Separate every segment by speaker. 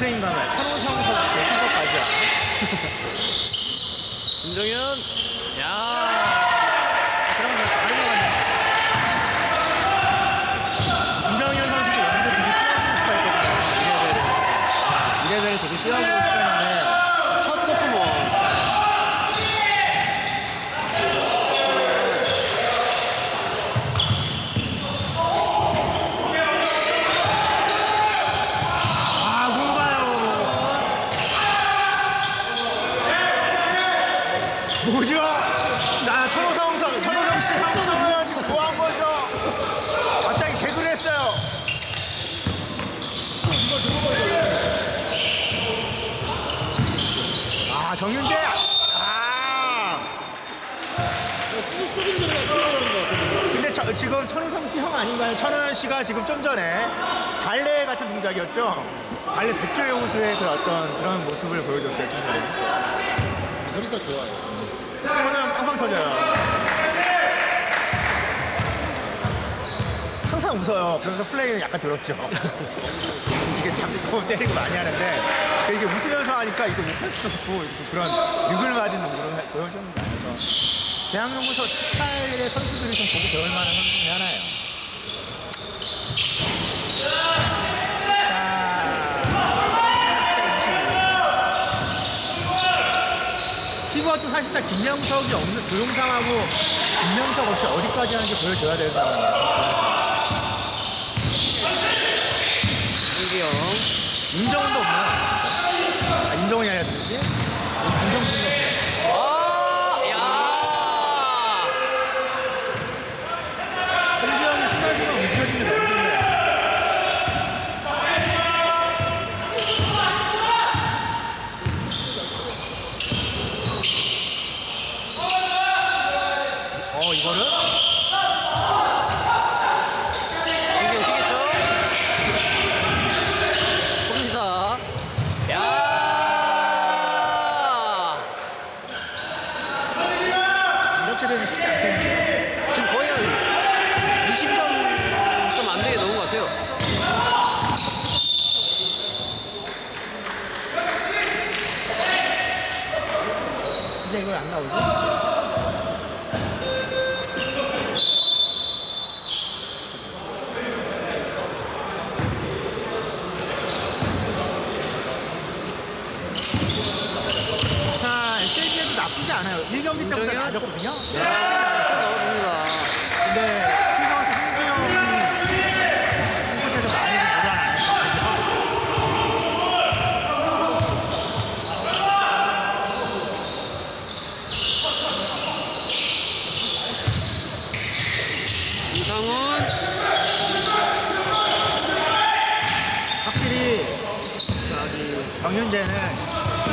Speaker 1: 동생인가 봐요. 천호성 선수의 선거까지야.
Speaker 2: 김정현. 야.
Speaker 1: 그런 거 다른 거 같네. 김정현 선수도 여기서 되게 싶어 했거든요. 이레벨. 이레벨 되게 뛰어보고 싶어 했는데
Speaker 2: 첫 소프트볼.
Speaker 1: 아, 뭔가요? 뭐죠? 나 천호성 선, 천호성 씨 한국어요 지금 뭐 한 거죠? 갑자기 개그를 했어요. 아, 정윤재! 아! 근데 저, 지금 천호성 씨 형 아닌가요? 천호연 씨가 지금 좀 전에 발레 같은 동작이었죠? 발레 백조의 호수의 그 어떤 그런 모습을 보여줬어요, 좀 전에.
Speaker 3: 그러니까 좋아요.
Speaker 1: 천호연 빵빵 터져요. 항상 웃어요. 그러면서 플레이는 약간 들었죠. 이게 잡고 때리고 많이 하는데 이게 웃으면서 하니까 이거 못할 수도 없고 그런 늑을 맞은 농구를 보여주는 게 아니어서 대한민국 서 스타일의 선수들이 좀 보고 배울 만한 선수 중에 하나예요. 자, 키보드 사실상 김명석이 없는 조용상하고 김명석 없이 어디까지 하는지 보여줘야 될 상황이에요.
Speaker 2: 한기영.
Speaker 1: 임정훈도 없나? 아, 임정훈이 아니라 누구지? 임정훈도
Speaker 2: 아, 야.
Speaker 1: 홍지영이 순간순간 움직여주는 게 너무 좋네요. 어, 이거를?
Speaker 2: 한기영 튀겠죠? 쏩니다. 야.
Speaker 1: 이렇게 되면 쉽지 않겠는데.
Speaker 2: 지금 거의 한 20점 좀 안 되게 넣은 것 같아요.
Speaker 1: 근데 이거 안 나오지? 자, SLG에도 나쁘지 않아요. 1경기 때보다
Speaker 2: 김정현?
Speaker 1: 낮았거든요. 네.
Speaker 2: 야, 넣어줍니다.
Speaker 1: 근데 피가서 홍구영이 상태에서 많이 좀 불안하네.
Speaker 2: 이상훈.
Speaker 1: 확실히 저기 정윤재는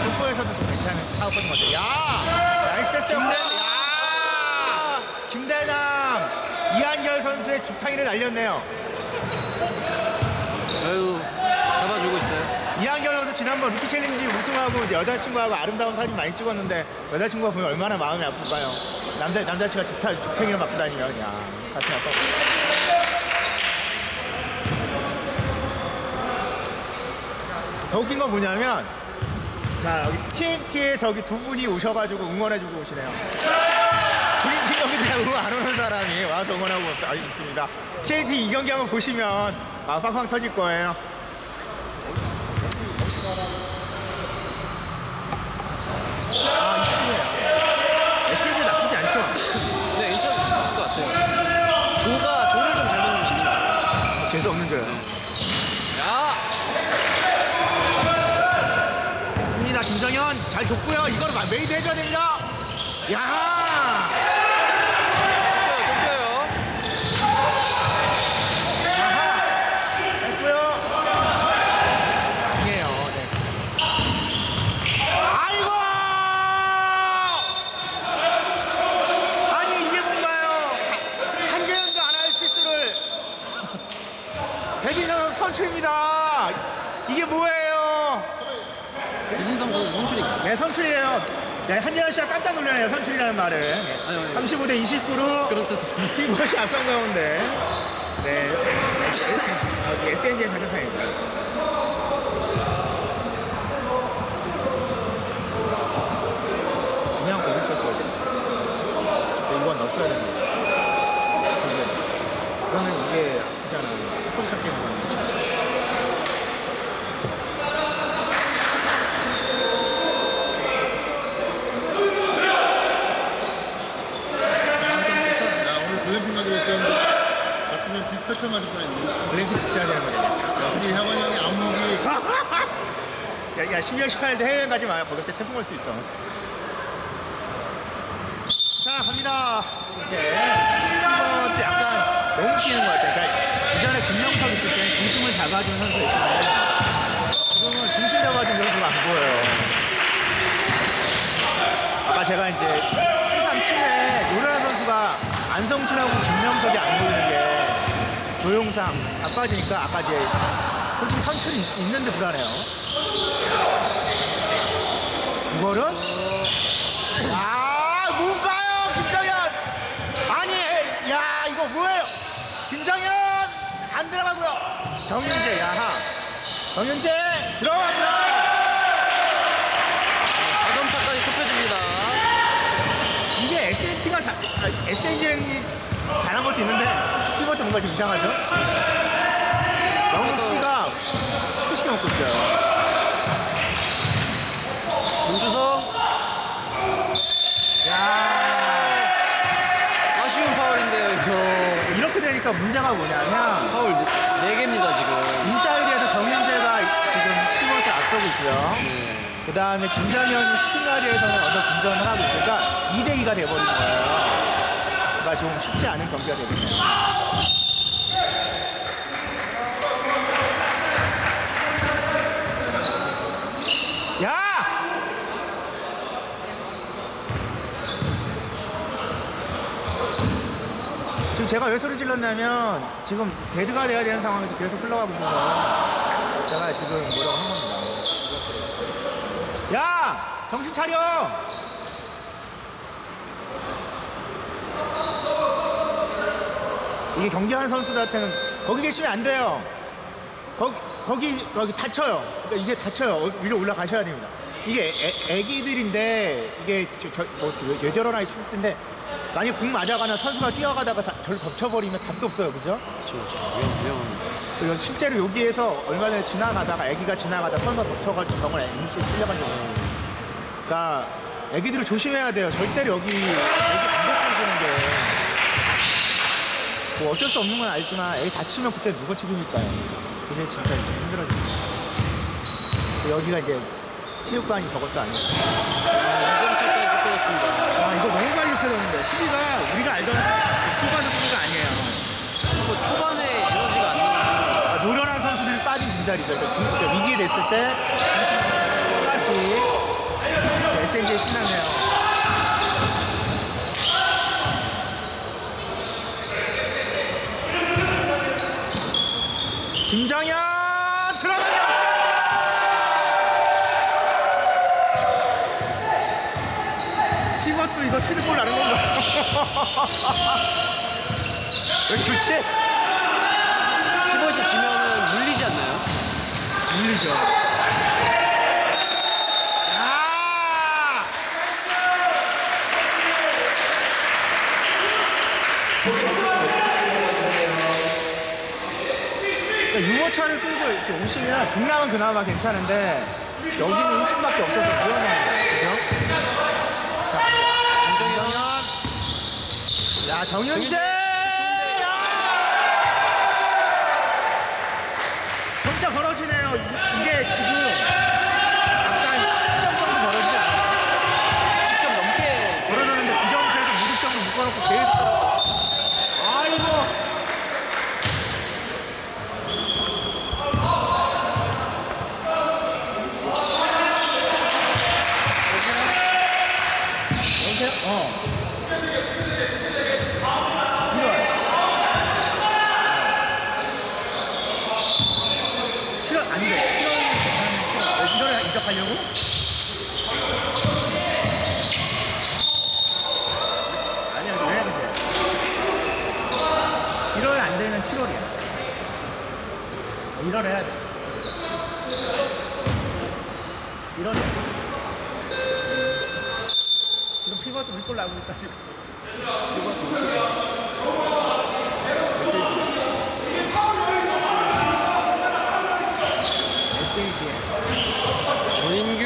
Speaker 1: 축구에서도 좀 괜찮은 파워포인 것 같아요. 야! 나이스 패스요. 야! 김대남! 이한결 선수의 죽탕이를 날렸네요.
Speaker 2: 아유, 잡아주고 있어요.
Speaker 1: 이한결 선수 지난번 루키 챌린지 우승하고 이제 여자친구하고 아름다운 사진 많이 찍었는데 여자친구가 보면 얼마나 마음이 아플까요? 남자, 남자친구가 죽탕, 죽탱이를 맞고 다니면 야 가슴이 아파. 더 웃긴 건 뭐냐면 자 여기 TNT에 저기 두 분이 오셔가지고 응원해주고 오시네요. 그린팀 여기 그냥 응원 안 오는 사람이 와서 응원하고 있- 아, 있습니다. TNT 이 경기 한번 보시면 아, 팡팡 터질 거예요. 아, 이쪽이에요. SLG 나쁘지 않죠?
Speaker 2: 네, 괜찮을 것 같아요. 조가, 조를 좀 잘못 만든 것 같아요.
Speaker 1: 재수 없는 줄.
Speaker 2: 야!
Speaker 1: 입니다 김정현 잘 줬고요. 이걸 막 메이드 해줘야 됩니다. 야! 아하! 됐고요. 아니에요. 네. 아이고! 아니 이게 뭔가요? 한- 한재현도 안 할 실수를 백인선 선출입니다. 이게 뭐예요?
Speaker 2: 이진성 선수 선출입니다.
Speaker 1: 네, 선출이에요. 네, 한재현 씨가 깜짝 놀라네요. 선출이라는 말을. 네.
Speaker 2: 아니, 아니.
Speaker 1: 35대 29로
Speaker 2: 그런 뜻입니다.
Speaker 1: 이것이 앞선 가운데. 네. 여기 SNG의 자격상입니다. 되는 거냐.
Speaker 3: 우리 혜원 형의 안목이
Speaker 1: 야, 야 12월 18일도 해외여행 가지 마요. 거기 태풍 올 수 있어. 자, 갑니다. 이제 이것도 약간 너무 뛰는 것 같아요. 그러니까 이전에 김명석 있을 때 중심을 잡아주는 선수 있었는데 지금은 중심 잡아주는 선수가 안 보여요. 아까 제가 이제 항상 팀에 노련한 선수가 안성춘하고 김명석이 안 보이는 게 조용상 다 빠지니까 아까 이제 솔직히 선출이 있- 있는데 불안해요. 이거를 아 뭔가요? 김정현! 아니 야 이거 뭐예요? 김정현! 안 들어가고요. 정윤재 야하. 정윤재 들어갑니다
Speaker 2: 4점차까지 좁혀집니다.
Speaker 1: 이게 SNT가 자, 아, SNGN이 잘한 것도 있는데 피버도 뭔가 좀 이상하죠 너무 수비가 시끄시켜 먹고 있어요
Speaker 2: 문주성
Speaker 1: 야
Speaker 2: 아쉬운 파울인데요 이거.
Speaker 1: 이렇게 되니까 문제가 뭐냐면
Speaker 2: 파울 4개입니다 지금.
Speaker 1: 인사이드에서 정윤재가 지금 피벗을 앞서고 있고요.
Speaker 2: 네.
Speaker 1: 그 다음에 김정현이 슈팅가드에서는 언더 분전을 하고 있으니까 2대2가 돼버린 거예요. 그러니까 좀 쉽지 않은 경기가 되겠네요. 야! 지금 제가 왜 소리 질렀냐면 지금 데드가 돼야 되는 상황에서 계속 흘러가고 있어서 제가 지금 뭐라고 한 겁니다. 야! 정신 차려! 이게 경기하는 선수들한테는 거기 계시면 안 돼요. 거기, 거기, 거기 다쳐요. 그러니까 이게 다쳐요. 어, 위로 올라가셔야 됩니다. 이게 애, 애기들인데 이게 저, 저, 뭐, 왜, 왜 저러나 싶을 텐데 만약에 공 맞아가나 선수가 뛰어가다가 다, 저를 덮쳐버리면 답도 없어요. 그죠?
Speaker 2: 그렇죠 그렇죠. 위험.
Speaker 1: 그리고 실제로 여기에서 얼마 전에 지나가다가 아기가 지나가다 선수 덮쳐가지고 병원 MC에 실려간 적이 있어요. 그러니까 아기들을 조심해야 돼요. 절대로 여기 애기 안 오시는 게. 뭐 어쩔 수 없는 건 알지만 애기 다치면 그때 누가 책임일까요? 그게 진짜 좀 힘들어집니다. 여기가 이제 체육관이 저것도 아니고.
Speaker 2: 2점차까지 좁혀졌습니다.
Speaker 1: 와 이거 너무 많이 좁혀졌는데 수비가 우리가 알던 후반의 수비가 아니에요.
Speaker 2: 그리고 초반에 에너지가 안 나오고
Speaker 1: 아, 노련한 선수들이 빠진 빈자리죠. 그러니까 위기에 됐을 때 다시 SNG에 신나네요. 김정현 들어가냐? 피벗도 이거 스리볼 나는 건가? 왜 좋지?
Speaker 2: 피벗이 지면은 물리지 않나요?
Speaker 1: 물리죠. 야! 그러니까 유모차를 끌고 이렇게 오시면 중랑은 그나마 괜찮은데 여기는 1층밖에 없어서 위험해요. 그죠? 야, 정윤재! 야! 진짜 벌어지네요. 이- 이게 지금 약간 10점 정도 벌어지지 않아요?
Speaker 2: 10점 넘게
Speaker 1: 벌어졌는데 그 점수에서 무득점을 묶어놓고 계속 떨어져. 아이고. 여보세요? 어. 이거. 싫어 안 돼. 이거를 이적하려고? 아니야, 이거 왜 해야 돼? 1월 안 되면 7월이야. 1월 해야 돼. 1월이야. 지금 피버도 물골 나고 있다, 지금. SAG에.
Speaker 2: 전인규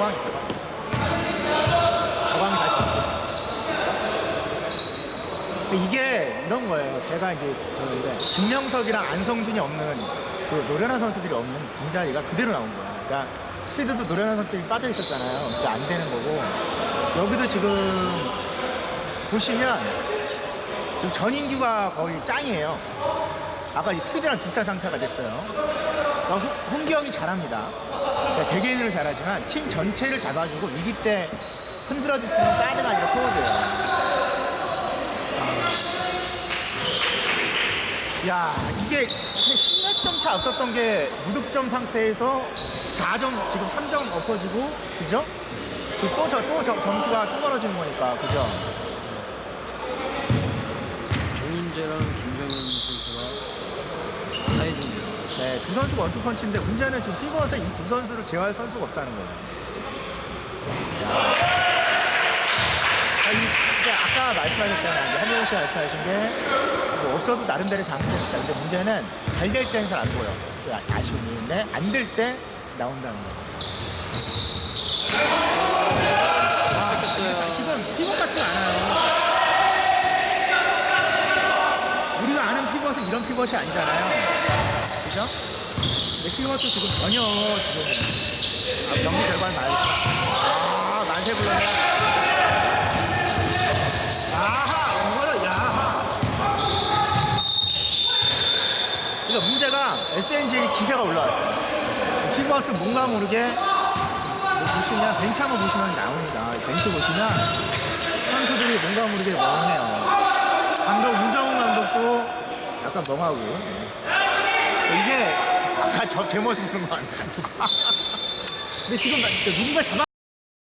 Speaker 1: 와, 가방이 가방. 가방이 다시 바뀌어. 근데 이게 이런 거예요. 제가 이제 저는데 김명석이랑 안성준이 없는 그 노련한 선수들이 없는 빈자리가 그대로 나온 거야. 그러니까 스피드도 노련한 선수들이 빠져 있었잖아요. 그러니까 안 되는 거고 여기도 지금 보시면 지금 전인규가 거의 짱이에요. 아까 이 스피드랑 비슷한 상태가 됐어요. 그러니까 홍- 홍기영이 잘합니다. 그러니까 개개인으로 잘하지만 팀 전체를 잡아주고 위기 때 흔들어줄 수 있는 가드가 아니라 포워드예요. 야 이게 10몇 점차 앞섰던 게 무득점 상태에서 4점 지금 3점 엎어지고 그죠? 또저또 점수가 또 벌어지는 거니까 그죠?
Speaker 2: 정윤재랑 김정은 선수가 사이준이요.
Speaker 1: 네, 두 선수가 원투 펀치인데 문제는 지금 피버스에 이 두 선수를 제어할 선수가 없다는 거예요. 야. 아, 이, 이제 아까 말씀하셨잖아요. 한명호 씨가 말씀하신 게뭐 없어도 나름대로 장점이 있다. 근데 문제는 잘 될 때는 잘 안 보여. 그 아- 아쉬움이. 근데 안 될 때 나온다는 거예요. 아,
Speaker 2: 뺏겼어요.
Speaker 1: 지금 피벗 같지 않아요. 우리가 아는 피벗은 이런 피벗이 아니잖아요. 그죠? 근데 피벗도 지금 전혀 지금 아, 경기 결과를 말고 아 만세 불러네. 아하 이거를 야하. 그러니까 문제가 SNG의 기세가 올라왔어요. 피벗은 뭔가 모르게 뭐 보시면 벤치 한번 보시면 나옵니다. 벤치 보시면 선수들이 뭔가 모르게 멍해요. 감독 문정훈 감독도 약간 멍하고 네. 이게 아까 저제 모습 보는 거 아니야? 근데 지금 나- 누군가 잡아